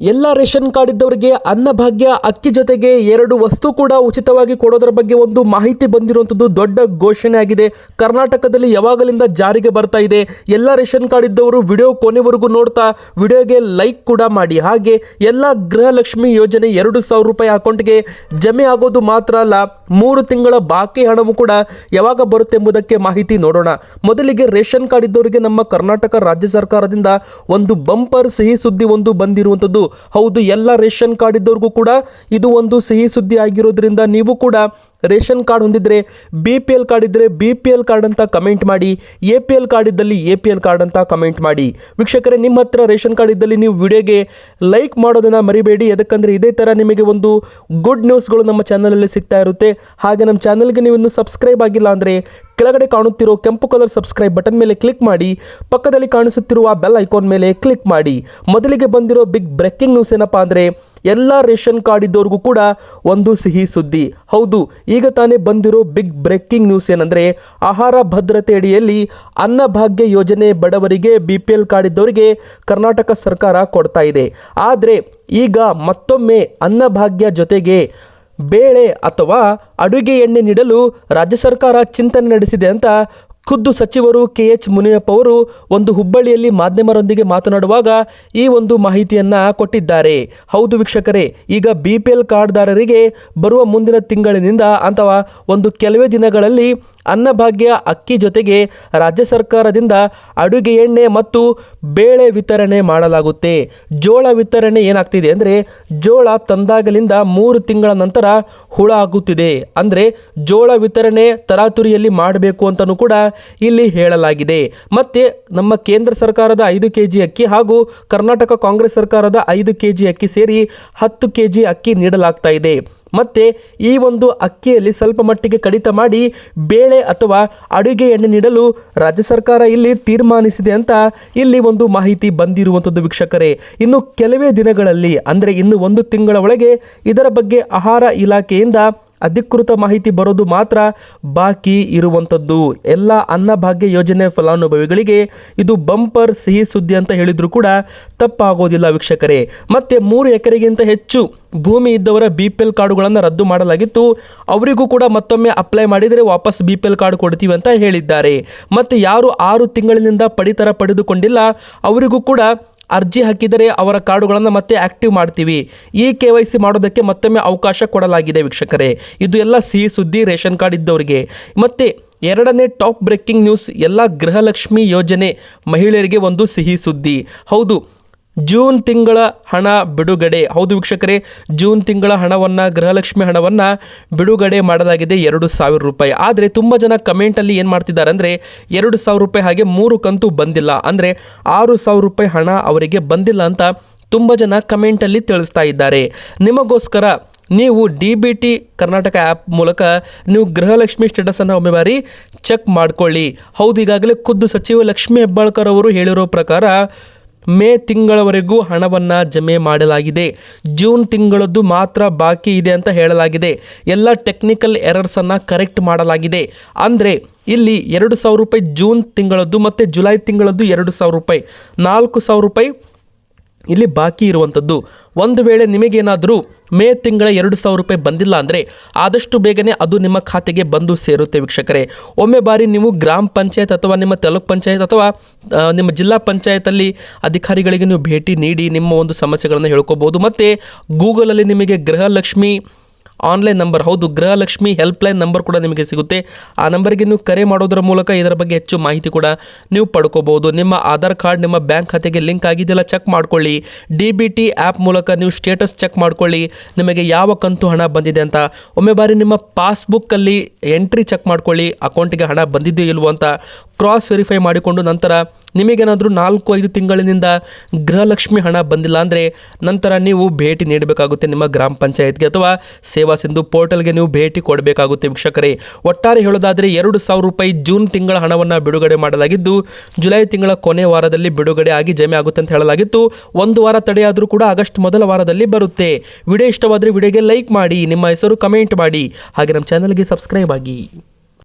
ಎಲ್ಲ ration card ಇದ್ದವರಿಗೆ ಅನ್ನಭಾಗ್ಯ ಅಕ್ಕಿ ಜೊತೆಗೆ ಎರಡು ವಸ್ತು ಕೂಡ ಉಚಿತವಾಗಿ ಕೊಡೋದರ ಬಗ್ಗೆ ಒಂದು ಮಾಹಿತಿ ಬಂದಿರುವಂಥದ್ದು ದೊಡ್ಡ ಘೋಷಣೆ ಆಗಿದೆ. ಕರ್ನಾಟಕದಲ್ಲಿ ಯಾವಾಗಲಿಂದ ಜಾರಿಗೆ ಬರ್ತಾ ಇದೆ. ಎಲ್ಲ ರೇಷನ್ ಕಾರ್ಡ್ ಇದ್ದವರು ವಿಡಿಯೋ ಕೊನೆವರೆಗೂ ನೋಡ್ತಾ ವಿಡಿಯೋಗೆ ಲೈಕ್ ಕೂಡ ಮಾಡಿ. ಹಾಗೆ ಎಲ್ಲ ಗೃಹಲಕ್ಷ್ಮಿ ಯೋಜನೆ ಎರಡು ಸಾವಿರ ರೂಪಾಯಿ ಅಕೌಂಟ್ಗೆ ಜಮೆ ಆಗೋದು ಮಾತ್ರ ಅಲ್ಲ ಮೂರು ತಿಂಗಳ ಬಾಕಿ ಹಣವು ಕೂಡ ಯಾವಾಗ ಬರುತ್ತೆ ಎಂಬುದಕ್ಕೆ ಮಾಹಿತಿ ನೋಡೋಣ. ಮೊದಲಿಗೆ ರೇಷನ್ ಕಾರ್ಡ್ ಇದ್ದವರಿಗೆ ನಮ್ಮ ಕರ್ನಾಟಕ ರಾಜ್ಯ ಸರ್ಕಾರದಿಂದ ಒಂದು ಬಂಪರ್ ಸಿಹಿ ಸುದ್ದಿ ಒಂದು ಬಂದಿರುವಂಥದ್ದು. ಹೌದು, ಎಲ್ಲ ರೇಷನ್ ಕಾರ್ಡ್ ಇದ್ದವ್ರಿಗೂ ಕೂಡ ಇದು ಒಂದು ಸಿಹಿ ಸುದ್ದಿ ಆಗಿರೋದ್ರಿಂದ ನೀವು ಕೂಡ ರೇಷನ್ ಕಾರ್ಡ್ ಹೊಂದಿದ್ರೆ ಬಿ ಪಿ ಎಲ್ ಕಾರ್ಡ್ ಇದ್ದರೆ ಬಿ ಪಿ ಎಲ್ ಕಾರ್ಡ್ ಅಂತ ಕಮೆಂಟ್ ಮಾಡಿ ಎ ಪಿ ಎಲ್ ಕಾರ್ಡ್ ಇದ್ದಲ್ಲಿ ಎ ಪಿ ಎಲ್ ಕಾರ್ಡ್ ಅಂತ ಕಮೆಂಟ್ ಮಾಡಿ. ವೀಕ್ಷಕರೇ, ನಿಮ್ಮ ಹತ್ರ ರೇಷನ್ ಕಾರ್ಡ್ ಇದ್ದಲ್ಲಿ ನೀವು ವಿಡಿಯೋಗೆ ಲೈಕ್ ಮಾಡೋದನ್ನು ಮರಿಬೇಡಿ. ಯಾಕಂದರೆ ಇದೇ ಥರ ನಿಮಗೆ ಒಂದು ಗುಡ್ ನ್ಯೂಸ್ಗಳು ನಮ್ಮ ಚಾನಲಲ್ಲಿ ಸಿಗ್ತಾ ಇರುತ್ತೆ. ಹಾಗೆ ನಮ್ಮ ಚಾನಲ್ಗೆ ನೀವು ಇನ್ನೂ ಸಬ್ಸ್ಕ್ರೈಬ್ ಆಗಿಲ್ಲ ಅಂದರೆ ಕೆಳಗಡೆ ಕಾಣುತ್ತಿರೋ ಕೆಂಪು ಕಲರ್ ಸಬ್ಸ್ಕ್ರೈಬ್ ಬಟನ್ ಮೇಲೆ ಕ್ಲಿಕ್ ಮಾಡಿ, ಪಕ್ಕದಲ್ಲಿ ಕಾಣಿಸುತ್ತಿರುವ ಬೆಲ್ ಐಕಾನ್ ಮೇಲೆ ಕ್ಲಿಕ್ ಮಾಡಿ. ಮೊದಲಿಗೆ ಬಂದಿರೋ ಬಿಗ್ ಬ್ರೇಕಿಂಗ್ ನ್ಯೂಸ್ ಏನಪ್ಪಾ ಅಂದರೆ, ಎಲ್ಲ ರೇಷನ್ ಕಾರ್ಡ್ ಇದ್ದವ್ರಿಗೂ ಕೂಡ ಒಂದು ಸಿಹಿ ಸುದ್ದಿ. ಹೌದು, ಈಗ ತಾನೇ ಬಂದಿರೋ ಬಿಗ್ ಬ್ರೇಕಿಂಗ್ ನ್ಯೂಸ್ ಏನಂದರೆ, ಆಹಾರ ಭದ್ರತೆ ಅಡಿಯಲ್ಲಿ ಅನ್ನಭಾಗ್ಯ ಯೋಜನೆ ಬಡವರಿಗೆ ಬಿ ಪಿ ಎಲ್ ಕಾರ್ಡ್ ಇದ್ದವರಿಗೆ ಕರ್ನಾಟಕ ಸರ್ಕಾರ ಕೊಡ್ತಾ ಇದೆ. ಆದರೆ, ಈಗ ಮತ್ತೊಮ್ಮೆ ಅನ್ನಭಾಗ್ಯ ಜೊತೆಗೆ ಬೇಳೆ ಅಥವಾ ಅಡುಗೆ ಎಣ್ಣೆ ನೀಡಲು ರಾಜ್ಯ ಸರ್ಕಾರ ಚಿಂತನೆ ನಡೆಸಿದೆ ಅಂತ ಖುದ್ದು ಸಚಿವರು ಕೆ ಎಚ್ ಮುನಿಯಪ್ಪ ಅವರು ಒಂದು ಹುಬ್ಬಳ್ಳಿಯಲ್ಲಿ ಮಾಧ್ಯಮರೊಂದಿಗೆ ಮಾತನಾಡುವಾಗ ಈ ಒಂದು ಮಾಹಿತಿಯನ್ನು ಕೊಟ್ಟಿದ್ದಾರೆ. ಹೌದು ವೀಕ್ಷಕರೇ, ಈಗ ಬಿ ಪಿ ಎಲ್ ಕಾರ್ಡ್ದಾರರಿಗೆ ಬರುವ ಮುಂದಿನ ತಿಂಗಳಿನಿಂದ ಅಥವಾ ಒಂದು ಕೆಲವೇ ದಿನಗಳಲ್ಲಿ ಅನ್ನಭಾಗ್ಯ ಅಕ್ಕಿ ಜೊತೆಗೆ ರಾಜ್ಯ ಸರ್ಕಾರದಿಂದ ಅಡುಗೆ ಎಣ್ಣೆ ಮತ್ತು ಬೇಳೆ ವಿತರಣೆ ಮಾಡಲಾಗುತ್ತೆ. ಜೋಳ ವಿತರಣೆ ಏನಾಗ್ತಿದೆ ಅಂದರೆ ಜೋಳ ತಂದಾಗಲಿಂದ ಮೂರು ತಿಂಗಳ ನಂತರ ಹುಳ ಆಗುತ್ತಿದೆ. ಅಂದರೆ ಜೋಳ ವಿತರಣೆ ತರಾತುರಿಯಲ್ಲಿ ಮಾಡಬೇಕು ಅಂತಲೂ ಕೂಡ ಇಲ್ಲಿ ಹೇಳಲಾಗಿದೆ. ಮತ್ತೆ ನಮ್ಮ ಕೇಂದ್ರ ಸರ್ಕಾರದ ಐದು ಕೆ ಜಿ ಅಕ್ಕಿ ಹಾಗೂ ಕರ್ನಾಟಕ ಕಾಂಗ್ರೆಸ್ ಸರ್ಕಾರದ ಐದು ಕೆ ಜಿ ಅಕ್ಕಿ ಸೇರಿ ಹತ್ತು ಕೆ ಜಿ ಅಕ್ಕಿ ನೀಡಲಾಗ್ತಾ ಇದೆ. ಮತ್ತು ಈ ಒಂದು ಅಕ್ಕಿಯಲ್ಲಿ ಸ್ವಲ್ಪ ಮಟ್ಟಿಗೆ ಕಡಿತ ಮಾಡಿ ಬೇಳೆ ಅಥವಾ ಅಡುಗೆ ಎಣ್ಣೆ ನೀಡಲು ರಾಜ್ಯ ಸರ್ಕಾರ ಇಲ್ಲಿ ತೀರ್ಮಾನಿಸಿದೆ ಅಂತ ಇಲ್ಲಿ ಒಂದು ಮಾಹಿತಿ ಬಂದಿರುವಂಥದ್ದು ವೀಕ್ಷಕರೇ. ಇನ್ನು ಕೆಲವೇ ದಿನಗಳಲ್ಲಿ, ಅಂದರೆ ಇನ್ನು ಒಂದು ತಿಂಗಳ ಒಳಗೆ ಇದರ ಬಗ್ಗೆ ಆಹಾರ ಇಲಾಖೆಯಿಂದ ಅಧಿಕೃತ ಮಾಹಿತಿ ಬರೋದು ಮಾತ್ರ ಬಾಕಿ ಇರುವಂಥದ್ದು ಎಲ್ಲ ಅನ್ನಭಾಗ್ಯ ಯೋಜನೆ ಫಲಾನುಭವಿಗಳಿಗೆ ಇದು ಬಂಪರ್ ಸಿಹಿ ಸುದ್ದಿ ಅಂತ ಹೇಳಿದರೂ ಕೂಡ ತಪ್ಪಾಗೋದಿಲ್ಲ ವೀಕ್ಷಕರೇ. ಮತ್ತು ಮೂರು ಎಕರೆಗಿಂತ ಹೆಚ್ಚು ಭೂಮಿ ಇದ್ದವರ ಬಿ ಪಿ ಎಲ್ ಕಾರ್ಡುಗಳನ್ನು ರದ್ದು ಮಾಡಲಾಗಿತ್ತು. ಅವರಿಗೂ ಕೂಡ ಮತ್ತೊಮ್ಮೆ ಅಪ್ಲೈ ಮಾಡಿದರೆ ವಾಪಸ್ ಬಿ ಪಿ ಎಲ್ ಕಾರ್ಡ್ ಕೊಡ್ತೀವಿ ಅಂತ ಹೇಳಿದ್ದಾರೆ. ಮತ್ತು ಯಾರು ಆರು ತಿಂಗಳಿನಿಂದ ಪಡಿತರ ಪಡೆದುಕೊಂಡಿಲ್ಲ, ಅವರಿಗೂ ಕೂಡ ಅರ್ಜಿ ಹಾಕಿದರೆ ಅವರ ಕಾರ್ಡುಗಳನ್ನು ಮತ್ತೆ ಆಕ್ಟಿವ್ ಮಾಡ್ತೀವಿ. ಈ ಕೆ ವೈ ಸಿ ಮಾಡೋದಕ್ಕೆ ಮತ್ತೊಮ್ಮೆ ಅವಕಾಶ ಕೊಡಲಾಗಿದೆ ವೀಕ್ಷಕರೇ. ಇದು ಎಲ್ಲ ಸಿಹಿ ಸುದ್ದಿ, ರೇಷನ್ ಕಾರ್ಡ್ ಇದ್ದವರಿಗೆ. ಮತ್ತೆ ಎರಡನೇ ಟಾಪ್ ಬ್ರೇಕಿಂಗ್ ನ್ಯೂಸ್, ಎಲ್ಲ ಗೃಹಲಕ್ಷ್ಮಿ ಯೋಜನೆ ಮಹಿಳೆಯರಿಗೆ ಒಂದು ಸಿಹಿ ಸುದ್ದಿ. ಹೌದು ಜೂನ್ ತಿಂಗಳ ಹಣ ಬಿಡುಗಡೆ. ಹೌದು ವೀಕ್ಷಕರೇ, ಜೂನ್ ತಿಂಗಳ ಹಣವನ್ನು, ಗೃಹಲಕ್ಷ್ಮಿ ಹಣವನ್ನು ಬಿಡುಗಡೆ ಮಾಡಲಾಗಿದೆ ಎರಡು ಸಾವಿರ ರೂಪಾಯಿ. ಆದರೆ ತುಂಬ ಜನ ಕಮೆಂಟಲ್ಲಿ ಏನು ಮಾಡ್ತಿದ್ದಾರೆ ಅಂದರೆ, ಎರಡು ಸಾವಿರ ರೂಪಾಯಿ ಹಾಗೆ ಮೂರು ಕಂತು ಬಂದಿಲ್ಲ. ಅಂದರೆ ಆರು ಸಾವಿರ ರೂಪಾಯಿ ಹಣ ಅವರಿಗೆ ಬಂದಿಲ್ಲ ಅಂತ ತುಂಬ ಜನ ಕಮೆಂಟಲ್ಲಿ ತಿಳಿಸ್ತಾ ಇದ್ದಾರೆ. ನಿಮಗೋಸ್ಕರ ನೀವು D B T Karnataka app ಮೂಲಕ ನೀವು ಗೃಹಲಕ್ಷ್ಮಿ ಸ್ಟೇಟಸನ್ನು ಒಮ್ಮೆ ಬಾರಿ ಚೆಕ್ ಮಾಡ್ಕೊಳ್ಳಿ. ಹೌದು, ಈಗಾಗಲೇ ಖುದ್ದು ಸಚಿವ ಲಕ್ಷ್ಮೀ ಹೆಬ್ಬಾಳ್ಕರ್ ಅವರು ಹೇಳಿರೋ ಪ್ರಕಾರ ಮೇ ತಿಂಗಳವರೆಗೂ ಹಣವನ್ನು ಜಮೆ ಮಾಡಲಾಗಿದೆ. ಜೂನ್ ತಿಂಗಳದ್ದು ಮಾತ್ರ ಬಾಕಿ ಇದೆ ಅಂತ ಹೇಳಲಾಗಿದೆ. ಎಲ್ಲ ಟೆಕ್ನಿಕಲ್ ಎರರ್ಸನ್ನು ಕರೆಕ್ಟ್ ಮಾಡಲಾಗಿದೆ. ಅಂದರೆ ಇಲ್ಲಿ ಎರಡು ಸಾವಿರ ರೂಪಾಯಿ ಜೂನ್ ತಿಂಗಳದ್ದು ಮತ್ತು ಜುಲೈ ತಿಂಗಳದ್ದು ಎರಡು ಸಾವಿರ ರೂಪಾಯಿ. ನಾಲ್ಕು ಸಾವಿರ ರೂಪಾಯಿ ಇಲ್ಲಿ ಬಾಕಿ ಇರುವಂಥದ್ದು, ಒಂದು ವೇಳೆ ನಿಮಗೇನಾದರೂ ಮೇ ತಿಂಗಳ ಎರಡು ಸಾವಿರ ರೂಪಾಯಿ ಬಂದಿಲ್ಲ ಅಂದರೆ ಆದಷ್ಟು ಬೇಗನೆ ಅದು ನಿಮ್ಮ ಖಾತೆಗೆ ಬಂದು ಸೇರುತ್ತೆ ವೀಕ್ಷಕರೇ. ಒಮ್ಮೆ ಬಾರಿ ನೀವು ಗ್ರಾಮ ಪಂಚಾಯತ್ ಅಥವಾ ನಿಮ್ಮ ತಾಲೂಕ್ ಪಂಚಾಯತ್ ಅಥವಾ ನಿಮ್ಮ ಜಿಲ್ಲಾ ಪಂಚಾಯತಲ್ಲಿ ಅಧಿಕಾರಿಗಳಿಗೆ ನೀವು ಭೇಟಿ ನೀಡಿ ನಿಮ್ಮ ಒಂದು ಸಮಸ್ಯೆಗಳನ್ನು ಹೇಳ್ಕೋಬೋದು. ಮತ್ತು ಗೂಗಲಲ್ಲಿ ನಿಮಗೆ ಗೃಹಲಕ್ಷ್ಮಿ ಆನ್ಲೈನ್ ನಂಬರ್. ಹೌದು, ಗೃಹಲಕ್ಷ್ಮಿ ಹೆಲ್ಪ್ಲೈನ್ ನಂಬರ್ ಕೂಡ ನಿಮಗೆ ಸಿಗುತ್ತೆ. ಆ ನಂಬರ್ಗೆ ನೀವು ಕರೆ ಮಾಡೋದರ ಮೂಲಕ ಇದರ ಬಗ್ಗೆ ಹೆಚ್ಚು ಮಾಹಿತಿ ಕೂಡ ನೀವು ಪಡ್ಕೋಬಹುದು. ನಿಮ್ಮ ಆಧಾರ್ ಕಾರ್ಡ್, ನಿಮ್ಮ ಬ್ಯಾಂಕ್ ಖಾತೆಗೆ ಲಿಂಕ್ ಆಗಿದೆಯಲ್ಲ, ಚೆಕ್ ಮಾಡ್ಕೊಳ್ಳಿ. ಡಿ ಬಿ ಟಿ ಆ್ಯಪ್ ಮೂಲಕ ನೀವು ಸ್ಟೇಟಸ್ ಚೆಕ್ ಮಾಡ್ಕೊಳ್ಳಿ. ನಿಮಗೆ ಯಾವ ಕಂತು ಹಣ ಬಂದಿದೆ ಅಂತ. ಒಮ್ಮೆ ಬಾರಿ ನಿಮ್ಮ ಪಾಸ್ಬುಕ್ಕಲ್ಲಿ ಎಂಟ್ರಿ ಚೆಕ್ ಮಾಡ್ಕೊಳ್ಳಿ. ಅಕೌಂಟಿಗೆ ಹಣ ಬಂದಿದೆಯೋ ಇಲ್ವೋ ಅಂತ ಕ್ರಾಸ್ ವೆರಿಫೈ ಮಾಡಿಕೊಂಡು ನಂತರ ನಿಮಗೇನಾದರೂ ನಾಲ್ಕು, ಐದು ತಿಂಗಳಿನಿಂದ ಗೃಹಲಕ್ಷ್ಮಿ ಹಣ ಬಂದಿಲ್ಲ ಅಂದರೆ ನಂತರ ನೀವು ಭೇಟಿ ನೀಡಬೇಕಾಗುತ್ತೆ ನಿಮ್ಮ ಗ್ರಾಮ ಪಂಚಾಯತ್ಗೆ. ಅಥವಾ ಸೇವಾ ಸಿಂಧು ಪೋರ್ಟಲ್ಗೆ ನೀವು ಭೇಟಿ ಕೊಡಬೇಕಾಗುತ್ತೆ ವೀಕ್ಷಕರೇ. ಒಟ್ಟಾರೆ ಹೇಳೋದಾದರೆ ಎರಡು ಸಾವಿರ ರೂಪಾಯಿ ಜೂನ್ ತಿಂಗಳ ಹಣವನ್ನು ಬಿಡುಗಡೆ ಮಾಡಲಾಗಿದ್ದು, ಜುಲೈ ತಿಂಗಳ ಕೊನೆ ವಾರದಲ್ಲಿ ಬಿಡುಗಡೆ ಆಗಿ ಜಮೆ ಆಗುತ್ತೆ ಅಂತ ಹೇಳಲಾಗಿತ್ತು. ಒಂದು ವಾರ ತಡೆಯಾದರೂ ಕೂಡ ಆಗಸ್ಟ್ ಮೊದಲ ವಾರದಲ್ಲಿ ಬರುತ್ತೆ. ವಿಡಿಯೋ ಇಷ್ಟವಾದರೆ ವಿಡಿಯೋಗೆ ಲೈಕ್ ಮಾಡಿ, ನಿಮ್ಮ ಹೆಸರು ಕಮೆಂಟ್ ಮಾಡಿ. ಹಾಗೆ ನಮ್ಮ ಚಾನಲ್ಗೆ ಸಬ್ಸ್ಕ್ರೈಬ್ ಆಗಿ.